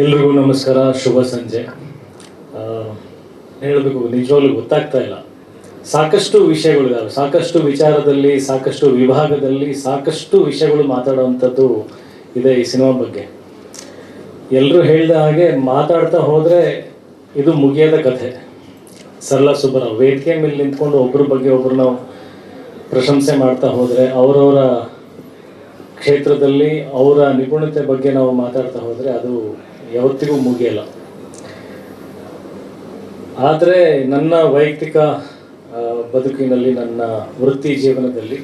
ಎಲ್ರಿಗೂ ನಮಸ್ಕಾರ, ಶುಭ ಸಂಜೆ. ಹೇಳಬೇಕು, ನಿಜವಾಗ್ಲೂ ಗೊತ್ತಾಗ್ತಾ ಇಲ್ಲ. ಸಾಕಷ್ಟು ವಿಷಯಗಳಿದಾವೆ. ಸಾಕಷ್ಟು ವಿಚಾರದಲ್ಲಿ, ಸಾಕಷ್ಟು ವಿಭಾಗದಲ್ಲಿ ಸಾಕಷ್ಟು ವಿಷಯಗಳು ಮಾತಾಡುವಂಥದ್ದು ಇದೆ ಈ ಸಿನಿಮಾ ಬಗ್ಗೆ. ಎಲ್ಲರೂ ಹೇಳಿದ ಹಾಗೆ ಮಾತಾಡ್ತಾ ಹೋದರೆ ಇದು ಮುಗಿಯದ ಕಥೆ. ಸರಳ ಸುಬ್ಬರಾವ್ ವೇದಿಕೆ ಮೇಲೆ ನಿಂತ್ಕೊಂಡು ಒಬ್ಬರ ಬಗ್ಗೆ ಒಬ್ಬರು ನಾವು ಪ್ರಶಂಸೆ ಮಾಡ್ತಾ ಹೋದರೆ ಅವರವರ ಕ್ಷೇತ್ರದಲ್ಲಿ, ಅವರ ನಿಪುಣತೆ ಬಗ್ಗೆ ನಾವು ಮಾತಾಡ್ತಾ ಹೋದರೆ ಅದು ಯಾವತ್ತಿಗೂ ಮುಗಿಯಲ್ಲ. ಆದರೆ ನನ್ನ ವೈಯಕ್ತಿಕ ಬದುಕಿನಲ್ಲಿ ನನ್ನ ವೃತ್ತಿ ಜೀವನದಲ್ಲಿ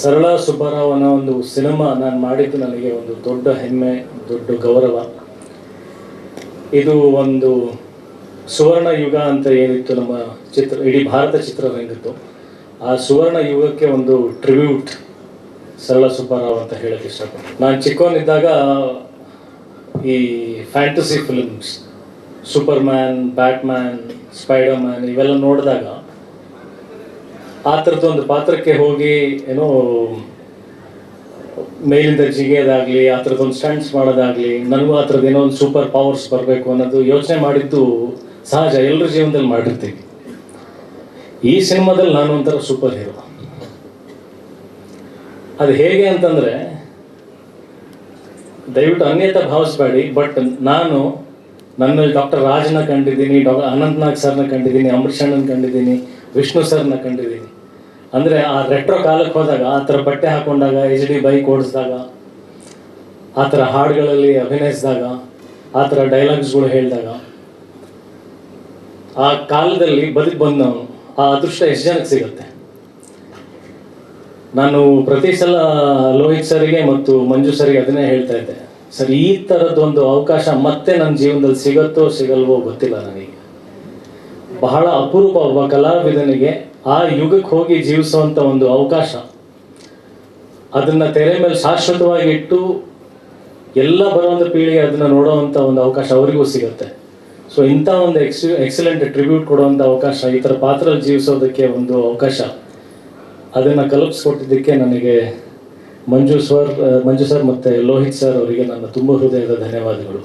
ಸರಳ ಸುಬ್ಬರಾವ್ ಅನ್ನೋ ಒಂದು ಸಿನಿಮಾ ನಾನು ಮಾಡಿದ್ದು ನನಗೆ ಒಂದು ದೊಡ್ಡ ಹೆಮ್ಮೆ, ದೊಡ್ಡ ಗೌರವ. ಇದು ಒಂದು ಸುವರ್ಣ ಯುಗ ಅಂತ ಏನಿತ್ತು ನಮ್ಮ ಚಿತ್ರ, ಇಡೀ ಭಾರತ ಚಿತ್ರರಂಗಿತ್ತು ಆ ಸುವರ್ಣ ಯುಗಕ್ಕೆ ಒಂದು ಟ್ರಿಬ್ಯೂಟ್ ಸರಳ ಸುಬ್ಬರಾವ್ ಅಂತ ಹೇಳಕ್ಕೆ ಇಷ್ಟಪಡ್ತೀನಿ. ನಾನು ಚಿಕ್ಕವನಿದ್ದಾಗ ಈ fantasy films Superman Batman Spiderman ಇವೆಲ್ಲ ನೋಡಿದಾಗ ಆ ಥರದ್ದು ಒಂದು ಪಾತ್ರಕ್ಕೆ ಹೋಗಿ ಏನೋ ಮೇಲಿಂದ ಜಿಗಿಯೋದಾಗ್ಲಿ, ಆ ಥರದ್ದೊಂದು ಸ್ಟಂಟ್ಸ್ ಮಾಡೋದಾಗಲಿ, ನನಗೂ ಆ ಥರದ್ದು ಏನೋ ಒಂದು ಸೂಪರ್ ಪವರ್ಸ್ ಬರಬೇಕು ಅನ್ನೋದು ಯೋಚನೆ ಮಾಡಿದ್ದು ಸಹಜ ಎಲ್ಲರ ಜೀವನದಲ್ಲಿ ಮಾಡಿರ್ತೀವಿ. ಈ ಸಿನಿಮಾದಲ್ಲಿ ನಾನು ಒಂಥರ ಸೂಪರ್ ಹೀರೋ ಅದು ಹೇಗೆ ಅಂತಂದ್ರೆ ದಯವಿಟ್ಟು ಅನ್ಯತ ಭಾವಿಸ್ಬೇಡಿ ಬಟ್ ನಾನು ನನ್ನ ಡಾಕ್ಟರ್ ರಾಜನ ಕಂಡಿದ್ದೀನಿ ಡಾಕ್ಟರ್ ಅನಂತನಾಗ್ ಸರ್ನ ಕಂಡಿದ್ದೀನಿ ಅಮೃತ್ ಅಣ್ಣನ ಕಂಡಿದ್ದೀನಿ, ವಿಷ್ಣು ಸರ್ನ ಕಂಡಿದ್ದೀನಿ. ಅಂದರೆ ಆ ರೆಟ್ರೋ ಕಾಲಕ್ಕೆ ಹೋದಾಗ, ಆ ಥರ ಬಟ್ಟೆ ಹಾಕೊಂಡಾಗ ಎಚ್ ಡಿ ಬೈಕ್ ಓಡಿಸಿದಾಗ, ಆ ಥರ ಹಾಡುಗಳಲ್ಲಿ ಅಭಿನಯಿಸಿದಾಗ, ಆ ಥರ ಡೈಲಾಗ್ಸ್ಗಳು ಹೇಳಿದಾಗ, ಆ ಕಾಲದಲ್ಲಿ ಬದುಕು ಬಂದವನು, ಆ ಅದೃಷ್ಟ ಎಷ್ಟು ಜನಕ್ಕೆ ಸಿಗುತ್ತೆ? ನಾನು ಪ್ರತಿ ಸಲ ಲೋಹಿತ್ ಸರ್ಗೆ ಮತ್ತು ಮಂಜು ಸರ್ಗೆ ಅದನ್ನೇ ಹೇಳ್ತಾ ಇದ್ದೆ. ಸರ್, ಈ ಥರದ್ದೊಂದು ಅವಕಾಶ ಮತ್ತೆ ನನ್ನ ಜೀವನದಲ್ಲಿ ಸಿಗತ್ತೋ ಸಿಗಲ್ವೋ ಗೊತ್ತಿಲ್ಲ ನನಗೆ. ಬಹಳ ಅಪರೂಪ ಒಬ್ಬ ಕಲಾವಿದನಿಗೆ ಆ ಯುಗಕ್ಕೆ ಹೋಗಿ ಜೀವಿಸುವಂಥ ಒಂದು ಅವಕಾಶ. ಅದನ್ನ ತೆರೆ ಮೇಲೆ ಶಾಶ್ವತವಾಗಿ ಇಟ್ಟು ಎಲ್ಲ ಬರುವಂಥ ಪೀಳಿಗೆ ಅದನ್ನ ನೋಡೋವಂಥ ಒಂದು ಅವಕಾಶ ಅವರಿಗೂ ಸಿಗುತ್ತೆ. ಸೊ ಇಂಥ ಒಂದು ಎಕ್ಸ್, ಎಕ್ಸಲೆಂಟ್ ಟ್ರಿಬ್ಯೂಟ್ ಕೊಡುವಂಥ ಅವಕಾಶ, ಈ ಥರ ಪಾತ್ರ ಜೀವಿಸೋದಕ್ಕೆ ಒಂದು ಅವಕಾಶ. ಅದನ್ನು ಕಲ್ಪಿಸ್ಕೊಟ್ಟಿದ್ದಕ್ಕೆ ನನಗೆ ಮಂಜು ಸರ್ ಮಂಜು ಸರ್ ಮತ್ತು ಲೋಹಿತ್ ಸರ್ ಅವರಿಗೆ ನನ್ನ ತುಂಬ ಹೃದಯದ ಧನ್ಯವಾದಗಳು.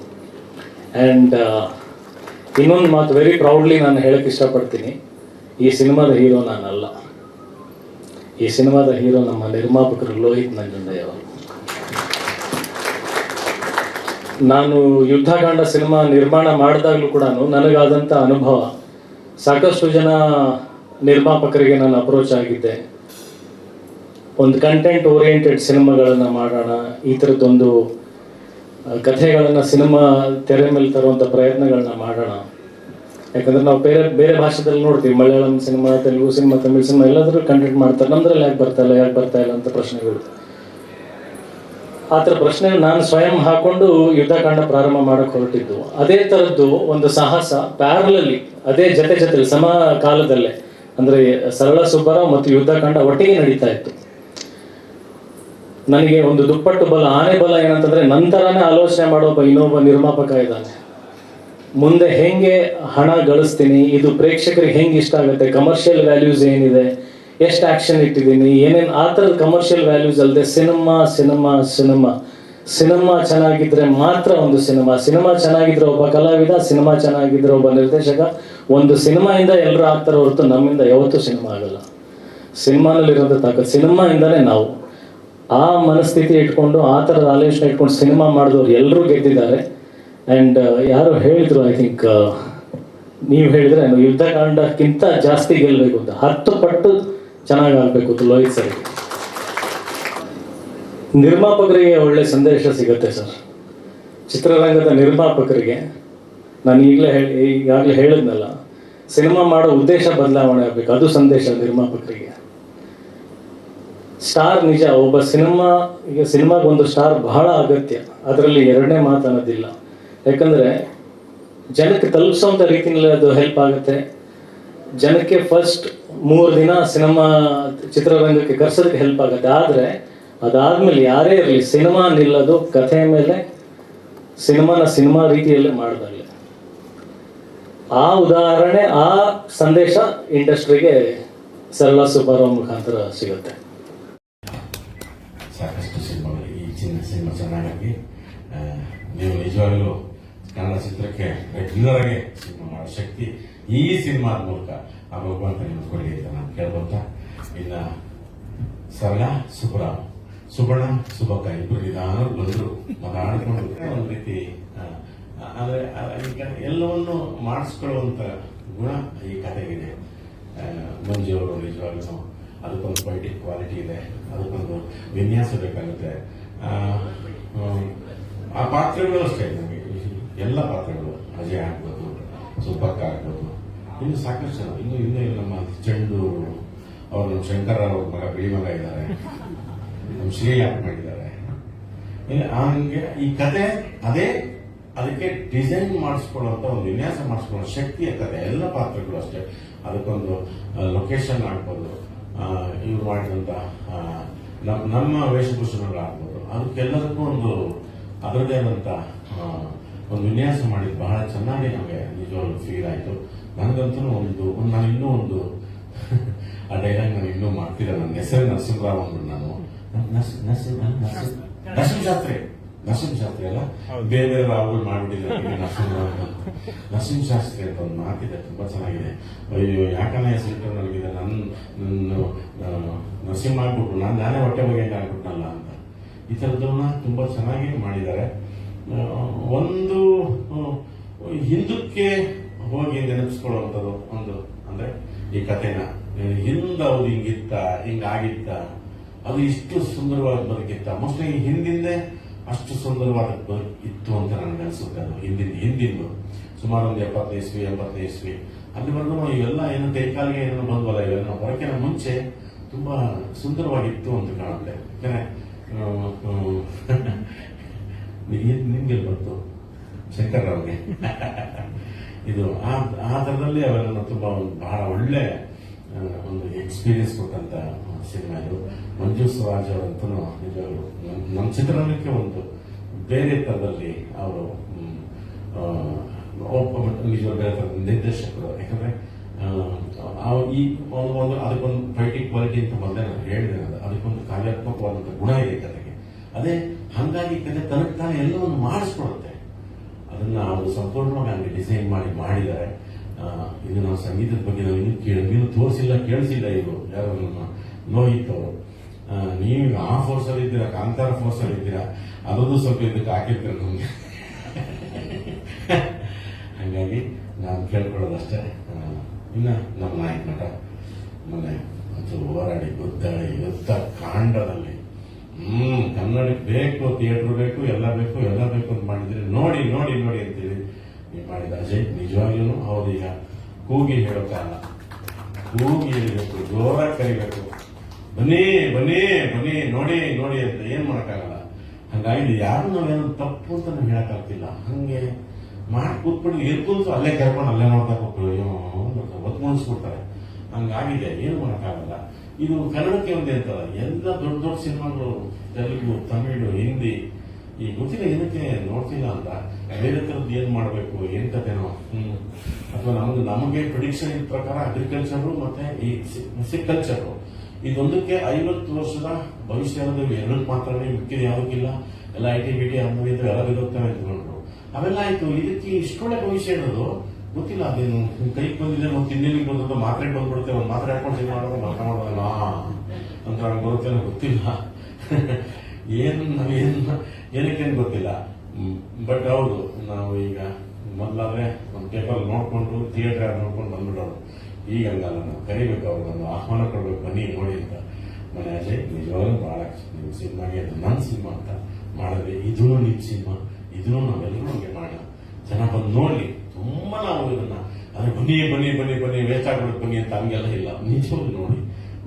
ಆ್ಯಂಡ್ ಇನ್ನೊಂದು ಮಾತು ವೆರಿ ಪ್ರೌಡ್ಲಿ ನಾನು ಹೇಳಕ್ಕೆ ಇಷ್ಟಪಡ್ತೀನಿ. ಈ ಸಿನಿಮಾದ ಹೀರೋ ನಾನಲ್ಲ. ಈ ಸಿನಿಮಾದ ಹೀರೋ ನಮ್ಮ ನಿರ್ಮಾಪಕರು ಲೋಹಿತ್ ನಂಜುಂಡಯ್ಯ ಅವರು. ನಾನು ಯುದ್ಧಕಾಂಡ ಸಿನಿಮಾ ನಿರ್ಮಾಣ ಮಾಡಿದಾಗಲೂ ಕೂಡ ನನಗಾದಂಥ ಅನುಭವ ಸಾಕಷ್ಟು ಜನ ನಿರ್ಮಾಪಕರಿಗೆ ನಾನು ಅಪ್ರೋಚ್ ಆಗಿದ್ದೆ. ಒಂದು ಕಂಟೆಂಟ್ ಓರಿಯೆಂಟೆಡ್ ಸಿನಿಮಾಗಳನ್ನು ಮಾಡೋಣ, ಈ ಥರದ್ದೊಂದು ಕಥೆಗಳನ್ನು ಸಿನಿಮಾ ತೆರೆ ಮೇಲೆ ತರುವಂಥ ಪ್ರಯತ್ನಗಳನ್ನ ಮಾಡೋಣ. ಯಾಕಂದ್ರೆ ನಾವು ಬೇರೆ ಬೇರೆ ಭಾಷೆದಲ್ಲಿ ನೋಡ್ತೀವಿ, Malayalam cinema Telugu cinema Tamil cinema ಎಲ್ಲಾದ್ರೂ ಕಂಟೆಂಟ್ ಮಾಡ್ತಾರೆ, ನಮ್ದ್ರಲ್ಲಿ ಯಾಕೆ ಬರ್ತಾ ಇಲ್ಲ, ಯಾಕೆ ಬರ್ತಾ ಇಲ್ಲ ಅಂತ ಪ್ರಶ್ನೆಗಳು. ಆ ಥರ ಪ್ರಶ್ನೆ ನಾನು ಸ್ವಯಂ ಹಾಕೊಂಡು ಯುದ್ಧಕಾಂಡ ಪ್ರಾರಂಭ ಮಾಡಕ್ಕೆ ಹೊರಟಿದ್ದು. ಅದೇ ಥರದ್ದು ಒಂದು ಸಾಹಸ ಪ್ಯಾರಲಲ್ಲಿ, ಅದೇ ಜೊತೆ ಜತೆ ಸಮ ಕಾಲದಲ್ಲೇ, ಅಂದ್ರೆ ಸರಳ, ಸುಬ್ಬರ ಮತ್ತು ಯುದ್ಧಕಾಂಡ ಒಟ್ಟಿಗೆ ನಡೀತಾ ಇತ್ತು. ನನಗೆ ಒಂದು ದುಪ್ಪಟ್ಟು ಬಲ, ಆನೆ ಬಲ ಏನಂತಂದ್ರೆ ನಂತರನೇ ಆಲೋಚನೆ ಮಾಡೋ ಇನ್ನೊಬ್ಬ ನಿರ್ಮಾಪಕ ಇದ್ದಾನೆ. ಮುಂದೆ ಹೆಂಗೆ ಹಣ ಗಳಿಸ್ತೀನಿ, ಇದು ಪ್ರೇಕ್ಷಕರಿಗೆ ಹೆಂಗೆ ಇಷ್ಟ ಆಗುತ್ತೆ ಕಮರ್ಷಿಯಲ್ ವ್ಯಾಲ್ಯೂಸ್ ಏನಿದೆ, ಎಷ್ಟು ಆಕ್ಷನ್ ಇಟ್ಟಿದ್ದೀನಿ, ಏನೇನು ಆ ಥರದ ಕಮರ್ಷಿಯಲ್ ವ್ಯಾಲ್ಯೂಸ್ ಅಲ್ಲದೆ ಸಿನಿಮಾ ಸಿನಿಮಾ ಸಿನಿಮಾ. ಸಿನಿಮಾ ಚೆನ್ನಾಗಿದ್ರೆ ಮಾತ್ರ ಒಂದು ಸಿನಿಮಾ. ಸಿನಿಮಾ ಚೆನ್ನಾಗಿದ್ರೆ ಒಬ್ಬ ಕಲಾವಿದ, ಸಿನಿಮಾ ಚೆನ್ನಾಗಿದ್ರೆ ಒಬ್ಬ ನಿರ್ದೇಶಕ. ಒಂದು ಸಿನಿಮಾಯಿಂದ ಎಲ್ಲರೂ ಆಗ್ತಾರೆ ಹೊರತು ನಮ್ಮಿಂದ ಯಾವತ್ತೂ ಸಿನಿಮಾ ಆಗಲ್ಲ. ಸಿನಿಮಾನಲ್ಲಿರೋದು ತಾಕ ಸಿನಿಮಾಯಿಂದನೇ ನಾವು. ಆ ಮನಸ್ಥಿತಿ ಇಟ್ಕೊಂಡು, ಆ ಥರದ ಆಲೋಚನೆ ಇಟ್ಕೊಂಡು ಸಿನಿಮಾ ಮಾಡಿದವ್ರು ಎಲ್ಲರೂ ಗೆದ್ದಿದ್ದಾರೆ. ಆ್ಯಂಡ್ ಯಾರು ಹೇಳಿದ್ರು ಐ ಥಿಂಕ್ ನೀವು ಹೇಳಿದ್ರೆ ಯುದ್ಧ ಯುದ್ಧಕಾಂಡಕ್ಕಿಂತ ಜಾಸ್ತಿ ಗೆಲ್ಲಬೇಕು ಅಂತ. ಹತ್ತು ಪಟ್ಟು ಚೆನ್ನಾಗಿ ಆಗಬೇಕು ಲೋಹಿತ್ ಸರ್. ನಿರ್ಮಾಪಕರಿಗೆ ಒಳ್ಳೆ ಸಂದೇಶ ಸಿಗುತ್ತೆ ಸರ್. ಚಿತ್ರರಂಗದ ನಿರ್ಮಾಪಕರಿಗೆ, ನಾನು ಈಗಲೇ ಹೇಳಿ, ಈಗಾಗಲೇ ಹೇಳಿದ್ನಲ್ಲ, ಸಿನಿಮಾ ಮಾಡೋ ಉದ್ದೇಶ ಬದಲಾವಣೆ ಆಗಬೇಕು. ಅದು ಸಂದೇಶ ನಿರ್ಮಾಪಕರಿಗೆ. ಸ್ಟಾರ್ ನಿಜ, ಒಬ್ಬ ಸಿನಿಮಾ, ಈಗ ಸಿನಿಮಾಗೆ ಒಂದು ಸ್ಟಾರ್ ಬಹಳ ಅಗತ್ಯ. ಅದರಲ್ಲಿ ಎರಡನೇ ಮಾತು ಅನ್ನೋದಿಲ್ಲ. ಯಾಕಂದ್ರೆ, ಜನಕ್ಕೆ ತಲುಪಿಸೋಂಥ ರೀತಿಯಲ್ಲಿ ಅದು ಹೆಲ್ಪ್ ಆಗುತ್ತೆ. ಜನಕ್ಕೆ ಫಸ್ಟ್ ಮೂರು ದಿನ ಸಿನಿಮಾ ಚಿತ್ರರಂಗಕ್ಕೆ ಕರ್ಸೋದಕ್ಕೆ ಹೆಲ್ಪ್ ಆಗುತ್ತೆ. ಆದರೆ, ಅದಾದ್ಮೇಲೆ ಯಾರೇ ಇರಲಿ, ಸಿನಿಮಾ ನಿಲ್ಲೋದು ಕಥೆ ಮೇಲೆ, ಸಿನಿಮಾನ ಸಿನಿಮಾ ರೀತಿಯಲ್ಲೇ ಮಾಡಿದಾಗಲೇ. ಆ ಉದಾಹರಣೆ, ಆ ಸಂದೇಶ ಇಂಡಸ್ಟ್ರಿಗೆ ಸರಳ ಸುಬ್ಬಾರಾವ್ ಮುಖಾಂತರ ಸಿಗುತ್ತೆ. ಚಿನ್ನ ಸಿನಿಮಾ ಚೆನ್ನಾಗಾಗಿ ನೀವು ನಿಜವಾಗಲೂ ಕನ್ನಡ ಚಿತ್ರಕ್ಕೆ ರೆಗ್ಯುಲರ್ ಆಗಿ ಸಿನಿಮಾ ಮಾಡೋ ಶಕ್ತಿ ಈ ಸಿನಿಮಾದ ಮೂಲಕ ಆ ಭಗವಂತ ನಿಮ್ಗೆ ಕೊಡಿ ಅಂತ ನಾನು ಕೇಳ್ಕೊಂತ ಇನ್ನ ಸರಳ ಸುಬ್ರಾಮ್ ಸುಬರ್ಣ ಸುಬಕ್ಕ ಇಬ್ಬರು ನಿಧಾನ ಬಂದ್ರು, ಮಾತಾಡಿಕೊಂಡು ಒಂದು ರೀತಿ ಈಗ ಎಲ್ಲವನ್ನು ಮಾಡಿಸ್ಕೊಳ್ಳುವಂತ ಗುಣ ಈ ಕಥೆಗಿದೆ. ಮಂಜು ಅವರು ನಿಜವಾಗ್ಲೂ ಅದಕ್ಕೊಂದು ಪೊಯಿಟಿಕ್ ಕ್ವಾಲಿಟಿ ಇದೆ, ಅದಕ್ಕೊಂದು ವಿನ್ಯಾಸ ಬೇಕಾಗುತ್ತೆ. ಆ, ಪಾತ್ರಗಳು ಅಷ್ಟೇ ನಮಗೆ. ಎಲ್ಲ ಪಾತ್ರಗಳು. ಅಜಯ್ ಆಗ್ಬೋದು ಸುಬ್ಬಕ್ಕ ಆಗ್ಬೋದು. ಇನ್ನು ಸಾಕಷ್ಟು ಜನ. ಇನ್ನು ಇನ್ನೂ ನಮ್ಮ ಚೆಂಡು ಅವರು ನಮ್ಮ ಶಂಕರ ಅವ್ರ ಮಗ ಬಿಳಿ ಮಗ ಇದ್ದಾರೆ. ನಮ್ಮ ಶ್ರೀ ಆಕ್ಟ್ ಮಾಡಿದ್ದಾರೆ ಹಂಗೆ ಈ ಕತೆ ಅದೇ ಅದಕ್ಕೆ ಡಿಸೈನ್ ಮಾಡಿಸ್ಕೊಳ್ಳುವಂತ ಒಂದು ವಿನ್ಯಾಸ ಮಾಡಿಸ್ಕೊಳ್ಳೋ ಶಕ್ತಿಯ ಕತೆ. ಎಲ್ಲ ಪಾತ್ರಗಳು ಅಷ್ಟೇ. ಅದಕ್ಕೊಂದು ಲೊಕೇಶನ್ ಆಗ್ಬೋದು. ಇವ್ರು ಮಾಡಿದಂತ ನಮ್ಮ ವೇಷಭೂಷಣಗಳು ಆಗ್ಬೋದು ಅದಕ್ಕೆಲ್ಲದಕ್ಕೂ ಒಂದು ಅದರದೇ ಆದಂತ ಒಂದು ವಿನ್ಯಾಸ ಮಾಡಿದ್ದು ಬಹಳ ಚೆನ್ನಾಗಿ ನಮಗೆ ನಿಜವಾಗ್ಲೂ ಫೀಲ್ ಆಯ್ತು. ನನಗಂತೂ ಒಂದು ನಾನು ಇನ್ನೂ ಒಂದು ಆ ಡೈಲಾಗ್ ನಾನು ಇನ್ನೂ ಮಾಡ್ತಿಲ್ಲ. ನನ್ನ ಹೆಸರು ನರಸಿಂಹರಾವ್ ಅಂದ್ಬಿಟ್ಟು ನಾನು. ನರಸಿಂಹ ಜಾತ್ರೆ. ನರಸಿಂಹ ಜಾತ್ರೆ ಅಲ್ಲ? ಬೇರೆ ಬೇರೆ ರಾವ್ಗಳು ಮಾಡ್ಬಿಟ್ಟಿದ್ದಾರೆ. ನರಸಿಂಹರಾವ್ ನರಸಿಂಹ ಶಾಸ್ತ್ರಿ ಅಂತ ಒಂದು ಮಾತಿದೆ ತುಂಬಾ ಚೆನ್ನಾಗಿದೆ. ಅಯ್ಯೋ ಯಾಕನ್ನ ಹೆಸರಿಟ್ಟು ನನಗಿದೆ? ನನ್ನ ನನ್ನ ನರಸಿಂಹ ಆಗ್ಬಿಟ್ಟು ನಾನು ನಾನೇ ಹೊಟ್ಟೆ ಬಗ್ಗೆ ಆಗ್ಬಿಟ್ನಲ್ಲ ಅಂತ. ಈ ಥರದನ್ನ ತುಂಬಾ ಚೆನ್ನಾಗಿ ಮಾಡಿದ್ದಾರೆ. ಒಂದು ಹಿಂದಕ್ಕೆ ಹೋಗಿ ನೆನಪಿಸ್ಕೊಳ್ಳುವಂಥದ್ದು ಒಂದು ಅಂದ್ರೆ ಈ ಕಥೆನ. ಹಿಂದ ಅವ್ರು ಹಿಂಗಿತ್ತ, ಹಿಂಗಾಗಿತ್ತ, ಅದು ಇಷ್ಟು ಸುಂದರವಾಗಿ ಬದುಕಿತ್ತ. ಮೋಸ್ಟ್ಲಿ ಹಿಂದಿಂದೆ ಅಷ್ಟು ಸುಂದರವಾದ ಇತ್ತು ಅಂತ ನನಗೆ ಅನಿಸುತ್ತೆ ಅದು. ಹಿಂದಿನ, ಹಿಂದಿಂದು. ಸುಮಾರು ಒಂದು ಎಪ್ಪತ್ತೈದು ಇಸ್ವಿ. ಎಂಬತ್ತೈದು ಇಸ್ವಿ ಅಲ್ಲಿವರೆಗೂ ಇವೆಲ್ಲ ಏನು ಕೈಕಾಲಿಗೆ ಏನೋ ಬಂದ್ವಲ್ಲ ಇವೆಲ್ಲ ಹೊರಕಿನ ಮುಂಚೆ ತುಂಬಾ ಸುಂದರವಾಗಿತ್ತು ಅಂತ ಕಾಣುತ್ತೆ. ಯಾಕಂದ್ರೆ ನಿಮ್ಗೆ ಬಂತು ಶಂಕರ್ ರಾವ್ಗೆ ಇದು ಆ ಆ ಥರದಲ್ಲಿ ಅವರನ್ನು ತುಂಬಾ ಒಂದು ಬಹಳ ಒಳ್ಳೆ ಒಂದು ಎಕ್ಸ್ಪೀರಿಯನ್ಸ್ ಕೊಟ್ಟಂತ ಸಿನಿಮಾ ಇದು. ಮಂಜು ಸ್ವರಾಜ್ ಅವರಂತೂ ನಿಜವಾಗ್ಲು ನಮ್- ನಮ್ಮ ಚಿತ್ರರಂಗಕ್ಕೆ ಒಂದು ಬೇರೆ ಥರದಲ್ಲಿ ಅವರು ಒಬ್ಬ ನಿಜವಾಗ್ಲೂ ಬೇರೆ ಥರದ ನಿರ್ದೇಶಕರು. ಯಾಕಂದ್ರೆ ಈ ಒಂದು ಒಂದು ಅದಕ್ಕೊಂದು ಫೈಟಿಂಗ್ ಕ್ವಾಲಿಟಿ ಅಂತ ಬಂದೆ ನಾನು ಹೇಳಿದೆ. ಅದಕ್ಕೊಂದು ಕಾರ್ಯಾತ್ಮಕವಾದಂಥ ಗುಣ ಇದೆ ಕತೆಗೆ ಅದೇ ಹಂಗಾಗಿ ಕತೆ ತನಕ ತಾನೇ ಎಲ್ಲವನ್ನು ಮಾಡಿಸ್ಕೊಡುತ್ತೆ. ಅದನ್ನ ಅವರು ಸಂಪೂರ್ಣವಾಗಿ ಹಂಗೆ ಡಿಸೈನ್ ಮಾಡಿ ಮಾಡಿದ್ದಾರೆ. ಇದು ನಾವು ಸಂಗೀತದ ಬಗ್ಗೆ ನಾವು ಇನ್ನೂ ಕೇಳಿ ನೀನು ತೋರಿಸಿಲ್ಲ, ಕೇಳಿಸಿಲ್ಲ ಇವರು. ಯಾರು ನಮ್ಮ ಲೋಹಿತ್ ಅವರು. ನೀವು ಆ ಫೋರ್ಸ್ ಅಲ್ಲಿ ಇದ್ದೀರಾ, ಕಾಂತಾರ ಫೋರ್ಸ್ ಅಲ್ಲಿ ಇದ್ದೀರಾ? ಅದೊಂದು ಸ್ವಲ್ಪ ಇದಕ್ಕೆ ಹಾಕಿರ್ತಾರೆ ನಮ್ಗೆ. ಹಂಗಾಗಿ ನಾನು ಕೇಳ್ಕೊಳ್ಳೋದಷ್ಟೇ. ಇನ್ನ ನಮ್ಮ ನಾಯಕ ಮೊನ್ನೆ ಅಂತೂ ಹೋರಾಡಿ ಗುದ್ದಾಡಿ ಯುದ್ಧ ಕಾಂಡದಲ್ಲಿ. ಹ್ಮ್ ಕನ್ನಡಕ್ಕೆ ಬೇಕು ಥಿಯೇಟರ್ ಬೇಕು, ಎಲ್ಲ ಬೇಕು ಎಲ್ಲ ಬೇಕು ಅಂತ ಮಾಡಿದ್ರೆ ನೋಡಿ ನೋಡಿ ನೋಡಿ ಅಂತೇಳಿ ನೀವು ಮಾಡಿದ ಅಜಯ್ ನಿಜವಾಗ್ಲೂ ಹೌದೀಗ ಕೂಗಿ ಹೇಳೋ ಕಾಲ. ಕೂಗಿ ಹೇಳಬೇಕು, ಜೋರಾಗಿ ಕರಿಬೇಕು. ಬನ್ನಿ ಬನ್ನಿ ಬನ್ನಿ, ನೋಡಿ ನೋಡಿ ಅಂತ ಏನ್ ಮಾಡಕ್ಕಾಗಲ್ಲ. ಹಂಗಾಗಿ ಯಾರು ನಾವೇನು ತಪ್ಪು ಅಂತ ನಾವು ಹೇಳಕ್ಕಾಗ್ತಿಲ್ಲ ಹಂಗೆ ಮಾಡಿ ಕೂತ್ಕೊಂಡು ಇರ್ಕುಂತು ಅಲ್ಲೇ ಕರ್ಕೊಂಡು ಅಲ್ಲೇ ನೋಡ್ತಾ ಕೂತ್ಬಿಟ್ಟು ಒತ್ತು ಮಾಡಿಸ್ಬಿಡ್ತಾರೆ ಹಂಗಾಗಿದೆ, ಏನು ಮಾಡೋಕ್ಕಾಗಲ್ಲ. ಇದು ಕನ್ನಡಕ್ಕೆ ಒಂದೇ ಅಂತಲ್ಲ, ಎಲ್ಲ ದೊಡ್ಡ ದೊಡ್ಡ ಸಿನಿಮಾಗಳು, ತೆಲುಗು, ತಮಿಳು, ಹಿಂದಿ, ಈ ಗೊತ್ತಿಲ್ಲ ಏನಕ್ಕೆ ನೋಡ್ತಿಲ್ಲ ಅಂತ. ಬೇರೆ ಥರದ್ದು ಏನು ಮಾಡಬೇಕು, ಏನು ಕಥೆನೋ. ಅಥವಾ ನಮ್ಗೆ ನಮಗೆ ಪ್ರಿಡಿಕ್ಷನ್ ಪ್ರಕಾರ ಅಗ್ರಿಕಲ್ಚರು ಮತ್ತೆ ಈ ಸಿಕ್ಕಲ್ಚರು ಇದೊಂದಕ್ಕೆ ಐವತ್ತು ವರ್ಷದ ಭವಿಷ್ಯ ಎರಡಕ್ಕೆ ಮಾತ್ರನೇ ಮಿಕ್ಕಿದ ಯಾವುದಕ್ಕಿಲ್ಲ. ಎಲ್ಲ ಐ ಟಿ ಬಿ ಟಿ ಅನ್ನೋದು ಎಲ್ಲ ಬಿಡುತ್ತವೆ ಅಂದ್ಕೊಂಡ್ರು ಅವೆಲ್ಲ ಆಯ್ತು. ಇದಕ್ಕೆ ಇಷ್ಟೊಳ್ಳೆ ಭವಿಷ್ಯ ಇರೋದು ಗೊತ್ತಿಲ್ಲ, ಅದೇನು ಕೈಗೆ ಬಂದಿದೆ ಮತ್ತೆ ಇನ್ನೇನು ಬಂದ್ರೆ ಮಾತ್ರೆ ಬಂದ್ಬಿಡುತ್ತೆ, ಒಂದು ಮಾತ್ರೆ ಹಾಕೊಂಡು ಇದು ಮಾಡೋದು ಮಾತ್ರ ಮಾಡೋದಲ್ಲ? ಅಂತ ಬರುತ್ತೆ ಗೊತ್ತಿಲ್ಲ. ಏನು, ನಾವೇನು, ಏನಕ್ಕೇನು ಗೊತ್ತಿಲ್ಲ. ಬಟ್ ಹೌದು, ನಾವು ಈಗ ಮೊದಲಾದ್ರೆ ಒಂದು ಟೇಬಲ್ ನೋಡ್ಕೊಂಡು ಥಿಯೇಟರ್ ನೋಡ್ಕೊಂಡು ಬಂದ್ಬಿಡೋರು ಈಗ ಹಂಗಲ್ಲ, ನಾವು ಕರಿಬೇಕು ಒಂದು ಆಹ್ವಾನ ಕೊಡ್ಬೇಕು, ಬನ್ನಿ ನೋಡಿ ಅಂತ. ಮನೆ ಅಜಯ್, ನಿಜವಾಗ್ಲೂ ಬಹಳ ನಿಮ್ಮ ಸಿನಿಮಾಗೆ ಅದು ನನ್ನ ಸಿನಿಮಾ ಅಂತ ಮಾಡಿದ್ರೆ ಇದೂ ನಿಮ್ಮ ಸಿನಿಮಾ ಇದೂ ನಾವೆಲ್ಲರೂ ಹಂಗೆ ಮಾಡೋಣ ಜನ ಬಂದು ನೋಡ್ಲಿ ತುಂಬಾ ನಾವು ಇದನ್ನ ಅದೇ ಬನ್ನಿ ಬನ್ನಿ ಬನ್ನಿ ಬನ್ನಿ ವೇಸ್ಟ್ ಆಗ್ಬಿಡುತ್ತೆ ಬನ್ನಿ ಅಂತ ಹಂಗೆಲ್ಲ ಇಲ್ಲ. ನಿಜವಾಗ್ಲೂ ನೋಡಿ,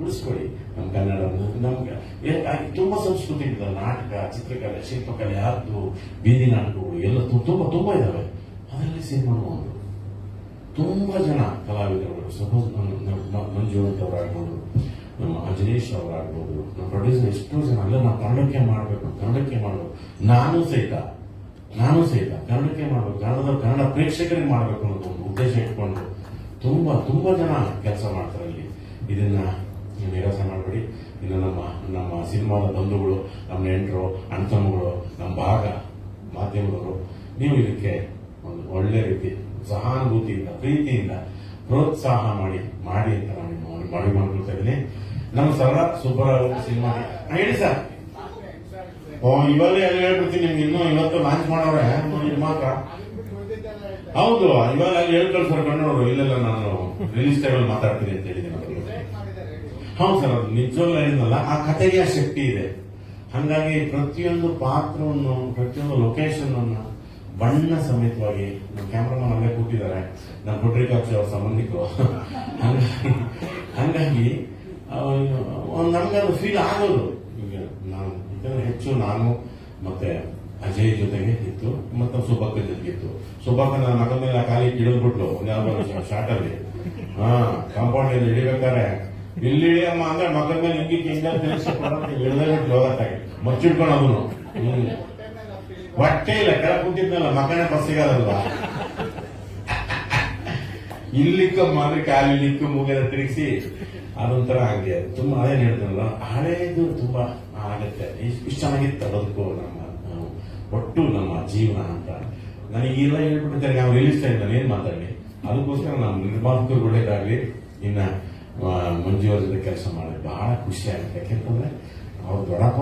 ಉಳಿಸ್ಕೊಳ್ಳಿ ನಮ್ಮ ಕನ್ನಡ ನಮ್ಗೆ ತುಂಬಾ ಸಂಸ್ಕೃತಿ ಇದೆ, ನಾಟಕ, ಚಿತ್ರಕಲೆ, ಶಿಲ್ಪಕಲೆ ಯಾರ್ದು ಬೀದಿ ನಾಟಕಗಳು, ಎಲ್ಲ ತುಂಬಾ ತುಂಬಾ ಇದಾವೆ. ಅದರಲ್ಲಿ ಸಿನಿಮಾ ಒಂದು. ತುಂಬಾ ಜನ ಕಲಾವಿದರುಗಳು ಸಪೋಸ್ ಮಂಜುವಂತ್ ಅವರಾಗ್ಬೋದು, ನಮ್ಮ ಅಜನೇಶ್ ಅವರಾಗ್ಬೋದು, ನಮ್ಮ ಪ್ರೊಡ್ಯೂಸರ್ ಎಷ್ಟೋ ಜನ, ಅಲ್ಲ, ನಾವು ಕನ್ನಡಕ್ಕೆ ಮಾಡಬೇಕು ಕನ್ನಡಕ್ಕೆ ಮಾಡಬೇಕು. ನಾನು ಸಹಿತ ನಾನು ಸಹಿತ ಕನ್ನಡಕ್ಕೆ ಮಾಡಬೇಕು ಕನ್ನಡದ ಕನ್ನಡ ಪ್ರೇಕ್ಷಕರಿಗೆ ಮಾಡಬೇಕು ಅನ್ನೋದು ಒಂದು ಉದ್ದೇಶ ಇಟ್ಕೊಂಡು ತುಂಬಾ ತುಂಬಾ ಜನ ಕೆಲಸ ಮಾಡ್ತಾರೆ ಇಲ್ಲಿ ಇದನ್ನ ನೀವು ನಿರಾಸೆ ಮಾಡಬೇಡಿ. ಇನ್ನು ನಮ್ಮ ನಮ್ಮ ಸಿನಿಮಾದ ಬಂಧುಗಳು, ನಮ್ಮ ನೆಂಟರು ಅಣ್ತಮ್ಮಗಳು ನಮ್ಮ ಭಾಗ, ಮಾಧ್ಯಮದವರು, ನೀವು ಇದಕ್ಕೆ ಒಂದು ಒಳ್ಳೆ ರೀತಿ ಸಹಾನುಭೂತಿಯಿಂದ, ಪ್ರೀತಿಯಿಂದ ಪ್ರೋತ್ಸಾಹ ಮಾಡಿ ಮಾಡಿ ಅಂತ ನಾನು ಮಾಡಿ ಮಾಡ್ಕೊಳ್ತಾ ಇದ್ದೀನಿ. ನಮ್ಮ ಸರಳ ಸುಬ್ಬರಾವ್ ಸಿನಿಮಾ ಹೇಳಿ ಸರ್. ಓ ಇವಾಗ ಎಲ್ಲ ಹೇಳ್ಬಿಡ್ತೀನಿ ನಿಮ್ಗೆ ಇನ್ನೂ ಇವತ್ತು ಲಾಂಚ್ ಮಾಡೋರೇ ನೋಡಿ ಮಾತ್ರ. ಹೌದು, ಇವಾಗ ಅಲ್ಲಿ ಹೇಳಿ ಕಳ್ಸೋರು ಕಣ್ಣವರು ಇಲ್ಲೆಲ್ಲ ನಾನು ರಿಲೀಸ್ ಟೈಮಲ್ಲಿ ಮಾತಾಡ್ತೀನಿ ಅಂತ ಹೇಳಿದ್ದೀನಿ. ಹೌದು ಸರ್, ಅದು ನಿಜವಲ್ಲ ಏನಲ್ಲ, ಆ ಕಥೆಗೆ ಆ ಶಕ್ತಿ ಇದೆ. ಹಂಗಾಗಿ ಪ್ರತಿಯೊಂದು ಪಾತ್ರವನ್ನು, ಪ್ರತಿಯೊಂದು ಲೊಕೇಶನ್ ಅನ್ನು ಬಣ್ಣ ಸಮೇತವಾಗಿ ನಮ್ಮ ಕ್ಯಾಮ್ರಾಮನ್ ಅಲ್ಲೇ ಕೂತಿದ್ದಾರೆ. ನಮ್ಮ ಪುಟ್ರಿಕಾಕ್ಷಿ ಅವ್ರ ಸಂಬಂಧಿಕರು. ಹಂಗಾಗಿ ಹಂಗಾಗಿ ನಮ್ಗೆ ಅದು ಫೀಲ್ ಆಗೋದು. ಯಾಕಂದ್ರೆ ಹೆಚ್ಚು ನಾನು ಮತ್ತೆ ಅಜಯ್ ಜೊತೆಗೆ ಇತ್ತು ಮತ್ತೆ ಸುಬ್ಬಕ್ಕನ ಜೊತೆಗೆ ಇತ್ತು. ಸುಬ್ಬಕ್ಕ ನನ್ನ ಮಗನ ಮೇಲೆ ಖಾಲಿ ಇಳಿದ್ಬಿಟ್ಲು ಶಾರ್ಟ್ ಅಲ್ಲಿ. ಹಾ ಕಾಂಪೌಂಡ್ ಅಲ್ಲಿ ಇಳಿಬೇಕಾರೆ ಇಲ್ಲಿ ಅಮ್ಮ ಅಂದ್ರೆ ಮಗನ ಮೇಲೆ ಹಿಂಗಿ ಹಿಂಗ ಇಳಿದೇ ಬಿಟ್ಟು ಹೋಗತ್ತಾಗಿ. ಮಚ್ಚಿಡ್ಕೊಂಡು ಅವನು. ಹೊಟ್ಟೆ ಇಲ್ಲ ಕೆಳ ಕುಂತಿದ್ನಲ್ಲ, ಮಗನೇ ಸಿಗಲ್ಲ ಇಲ್ಲಿಕ್ಕ ಇಲ್ಲಿಕ್ಕಮ್ಮ ಕಾಲು ಇಲ್ಲಿಕ್ಕ ಮೂಗೆಲ್ಲ ತಿರುಗಿಸಿ ಅದೊಂಥರ ಹಾಗೆ ತುಂಬಾ ಹಳೆ ಹೇಳಿದ್ನಲ್ಲ ಹಳೇದು ತುಂಬಾ ಆಗತ್ತೆ. ಇಷ್ಟು ಚೆನ್ನಾಗಿತ್ತು ಬದುಕು ನಮ್ಮ ಒಟ್ಟು ನಮ್ಮ ಜೀವನ ಅಂತ. ನನಗೆ ಎಲ್ಲ ಹೇಳ್ಬಿಟ್ಟಿದ್ದಾರೆ ನಾವು ರಿಲೀಸ್ ಟೈಮ್ ನಾನು ಏನ್ ಮಾತಾಡಲಿ ಅದಕ್ಕೋಸ್ಕರ ನಮ್ಮ ನಿರ್ಮಾಪಕರು ಒಳ್ಳೇದಾಗ್ಲಿ ಇನ್ನ ಆ, ಮಂಜು ಅವ್ರ ಜೊತೆ ಕೆಲಸ ಮಾಡಿ ಬಹಳ ಖುಷಿ ಆಗುತ್ತೆ. ಯಾಕೆಂತಂದ್ರೆ ಅವ್ರ ದೊಡ್ಡಪ್ಪ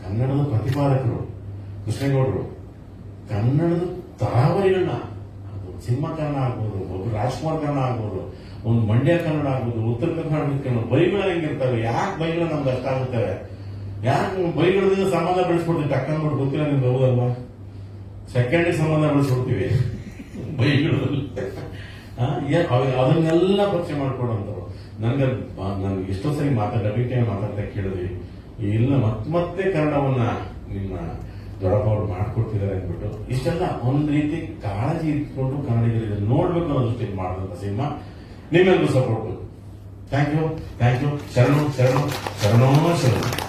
ಕನ್ನಡದ ಪ್ರತಿಪಾದಕರು ಕೃಷ್ಣೇಗೌಡರು. ಕನ್ನಡದ ತರಾವರಿಗಳನ್ನ ಅದು ಸಿನಿಮಾ ಕಾರಣ ಆಗ್ಬೋದು ಒಬ್ಬರು ರಾಜ್ಕುಮಾರ್ ಕರ್ಣ ಆಗ್ಬೋದು ಒಂದು ಮಂಡ್ಯ ಕನ್ನಡ ಆಗ್ಬೋದು, ಉತ್ತರ ಕರ್ನಾಟಕಕ್ಕೆ ಬೈಗಳು ಹೆಂಗಿರ್ತವೆ, ಯಾಕೆ ಬೈಗಳು ನಮ್ಗೆ ಅಷ್ಟ ಆಗುತ್ತವೆ? ಯಾಕೆ ಬೈಗಳದಿಂದ ಸಂಬಂಧ ಬೆಳೆಸ್ಬಿಡ್ತೀವಿ ಟಕ್ಕಂದ್ಬಿಟ್ಟು ಗೊತ್ತಿಲ್ಲ ನಿಮ್ಗೆ ಹೌದಲ್ವಾ? ಸೆಕೆಂಡ್ ಸಂಬಂಧ ಬೆಳೆಸ್ಬಿಡ್ತೀವಿ ಬೈಗಳಲ್ಲಿ ಅದನ್ನೆಲ್ಲ ಪರಿಚಯ ಮಾಡ್ಕೊಡೋಂಥವ್ರು ನನ್ಗೆ ನನ್ಗೆ ಎಷ್ಟೋ ಸರಿ ಮಾತಾಡ ಟೈಮ್ ಮಾತಾಡ್ತಾ ಕೇಳಿದ್ವಿ. ಇಲ್ಲ ಮತ್ತೆ ಮತ್ತೆ ಕನ್ನಡವನ್ನ ನಿಮ್ಮ ದೊಡ್ಡಪ್ಪ ಅವ್ರು ಮಾಡ್ಕೊಡ್ತಿದ್ದಾರೆ ಅಂದ್ಬಿಟ್ಟು, ಇಷ್ಟೆಲ್ಲ ಒಂದ್ ರೀತಿ ಕಾಳಜಿ ಇಟ್ಕೊಂಡು ಕನ್ನಡಿಗರಿಗೆ ನೋಡ್ಬೇಕು ಅನ್ನೋ ಮಾಡಿದಂತ cinema. ನಿಮ್ಮೆಲ್ಲರೂ support thank you thank you ಶರಣು ಶರಣು ಶರಣೋ ಶರಣು.